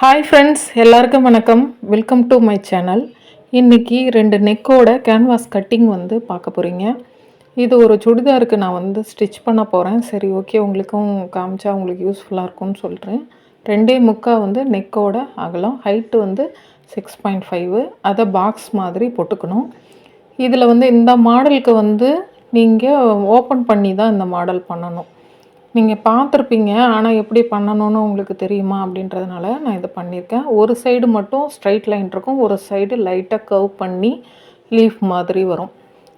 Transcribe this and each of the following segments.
Hi friends எல்லாருக்கும் வணக்கம். Welcome to my channel இன்றைக்கி ரெண்டு நெக்கோட கேன்வாஸ் கட்டிங் வந்து பார்க்க போகிறீங்க இது ஒரு சுடிதாருக்கு நான் வந்து ஸ்டிச் பண்ண போகிறேன் சரி ஓகே உங்களுக்கும் காமிச்சா உங்களுக்கு யூஸ்ஃபுல்லாக இருக்கும்னு சொல்கிறேன் ரெண்டே முக்கா வந்து நெக்கோட அகலம் ஹைட்டு வந்து சிக்ஸ் பாயிண்ட் ஃபைவு அதை பாக்ஸ் மாதிரி போட்டுக்கணும். இதில் வந்து இந்த மாடலுக்கு வந்து நீங்கள் ஓப்பன் பண்ணி தான் இந்த மாடல் பண்ணணும். நீங்கள் பார்த்துருப்பீங்க. ஆனால் எப்படி பண்ணணும்னு உங்களுக்கு தெரியுமா? அப்படின்றதுனால நான் இதை பண்ணியிருக்கேன். ஒரு சைடு மட்டும் ஸ்ட்ரைட் லைன் இருக்கும். ஒரு சைடு லைட்டாக கர்வ் பண்ணி லீஃப் மாதிரி வரும்.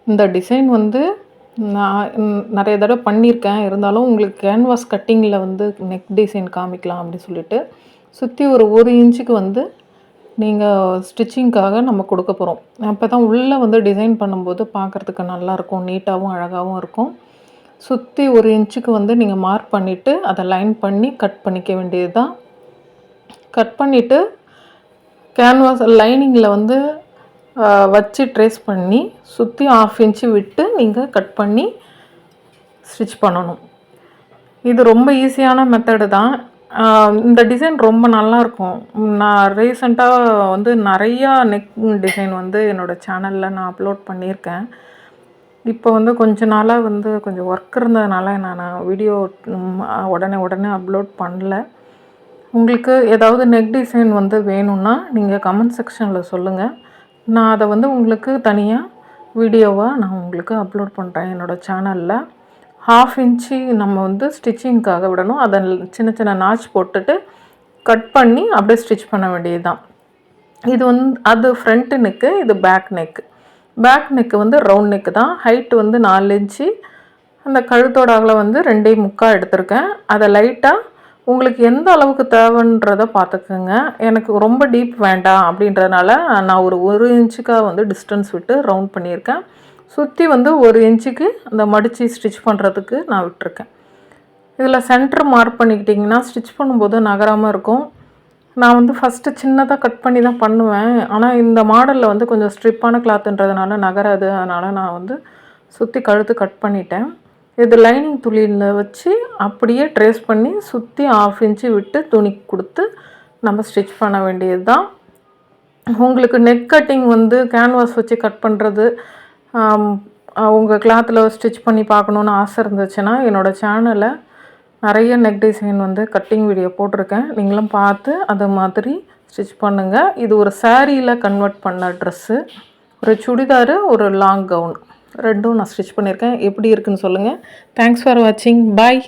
இந்த டிசைன் வந்து நான் நிறைய தடவை பண்ணியிருக்கேன். இருந்தாலும் உங்களுக்கு கேன்வாஸ் கட்டிங்கில் வந்து நெக் டிசைன் காமிக்கலாம் அப்படின்னு சொல்லிட்டு சுற்றி ஒரு ஒரு இன்ச்சுக்கு வந்து நீங்கள் ஸ்டிச்சிங்க்காக நம்ம கொடுக்க போகிறோம் அப்போ தான் உள்ளே வந்து டிசைன் பண்ணும்போது பார்க்குறதுக்கு நல்லாயிருக்கும் நீட்டாகவும் அழகாகவும் இருக்கும். சுற்றி ஒரு இன்ச்சுக்கு வந்து நீங்கள் மார்க் பண்ணிவிட்டு அதை லைன் பண்ணி கட் பண்ணிக்க வேண்டியது தான் கட் பண்ணிவிட்டு கேன்வாஸ் லைனிங்கில் வந்து வச்சு ட்ரேஸ் பண்ணி சுற்றி ஆஃப் இன்ச்சு விட்டு நீங்கள் கட் பண்ணி ஸ்டிச் பண்ணணும். இது ரொம்ப ஈஸியான மெத்தடு தான். இந்த டிசைன் ரொம்ப நல்லாயிருக்கும். நான் ரீசெண்டாக வந்து நிறையா நெக் டிசைன் வந்து என்னோடய சேனலில் நான் அப்லோட் பண்ணியிருக்கேன். இப்போ வந்து கொஞ்ச நாளாக வந்து கொஞ்சம் ஒர்க் இருந்ததுனால நான் வீடியோ உடனே உடனே அப்லோட் பண்ணல. உங்களுக்கு ஏதாவது நெக் டிசைன் வந்து வேணும்னா நீங்கள் கமெண்ட் செக்ஷனில் சொல்லுங்கள் நான் அதை வந்து உங்களுக்கு தனியாக வீடியோவாக நான் உங்களுக்கு அப்லோட் பண்ணுறேன் என்னோடய சேனலில் ஹாஃப் இன்ச்சு நம்ம வந்து ஸ்டிச்சிங்க்காக விடணும். அதை சின்ன சின்ன நாச் போட்டுட்டு கட் பண்ணி அப்படியே ஸ்டிச் பண்ண வேண்டியது தான் இது வந்து அது ஃப்ரண்ட் நெக்கு இது பேக் நெக்கு பேக் நெக்கு வந்து ரவுண்ட் நெக்கு தான். ஹைட்டு வந்து நாலு இன்ச்சு. அந்த கழுத்தோட அகலம் வந்து ரெண்டே முக்கால் எடுத்திருக்கேன். அதை லைட்டாக உங்களுக்கு எந்த அளவுக்கு தேவைன்றத பார்த்துக்கோங்க. எனக்கு ரொம்ப டீப் வேண்டாம் அப்படின்றதுனால நான் ஒரு ஒரு இன்ச்சுக்காக வந்து டிஸ்டன்ஸ் விட்டு ரவுண்ட் பண்ணியிருக்கேன். சுற்றி வந்து ஒரு இன்ச்சுக்கு அந்த மடித்து ஸ்டிச் பண்ணுறதுக்கு நான் விட்டுருக்கேன். இதில் சென்டர் மார்க் பண்ணிக்கிட்டிங்கன்னா ஸ்டிச் பண்ணும்போது நகராமல் இருக்கும். நான் வந்து ஃபஸ்ட்டு சின்னதாக கட் பண்ணி தான் பண்ணுவேன். ஆனால் இந்த மாடலில் வந்து கொஞ்சம் ஸ்ட்ரிப்பான கிளாத்துன்றதுனால நகராது. அதனால் நான் வந்து சுற்றி கழுத்து கட் பண்ணிட்டேன். இது லைனிங் துளியில் வச்சு அப்படியே ட்ரேஸ் பண்ணி சுற்றி ஆஃப் இன்ச்சு விட்டு துணி கொடுத்து நம்ம ஸ்டிச் பண்ண வேண்டியது தான் உங்களுக்கு நெக் கட்டிங் வந்து கேன்வாஸ் வச்சு கட் பண்ணுறது உங்கள் கிளாத்தில் ஸ்டிச் பண்ணி பார்க்கணுன்னு ஆசை இருந்துச்சுன்னா என்னோடய சேனலை நிறைய நெக் டிசைன் வந்து கட்டிங் வீடியோ போட்டிருக்கேன். நீங்களும் பார்த்து அது மாதிரி ஸ்டிச் பண்ணுங்கள் இது ஒரு சேரீயில் கன்வெர்ட் பண்ண ட்ரெஸ்ஸு ஒரு சுடிதாரு ஒரு லாங் கவுன் ரெண்டும் நான் ஸ்டிச் பண்ணியிருக்கேன். எப்படி இருக்குன்னு சொல்லுங்கள் தேங்க்ஸ் ஃபார் வாட்சிங் பாய்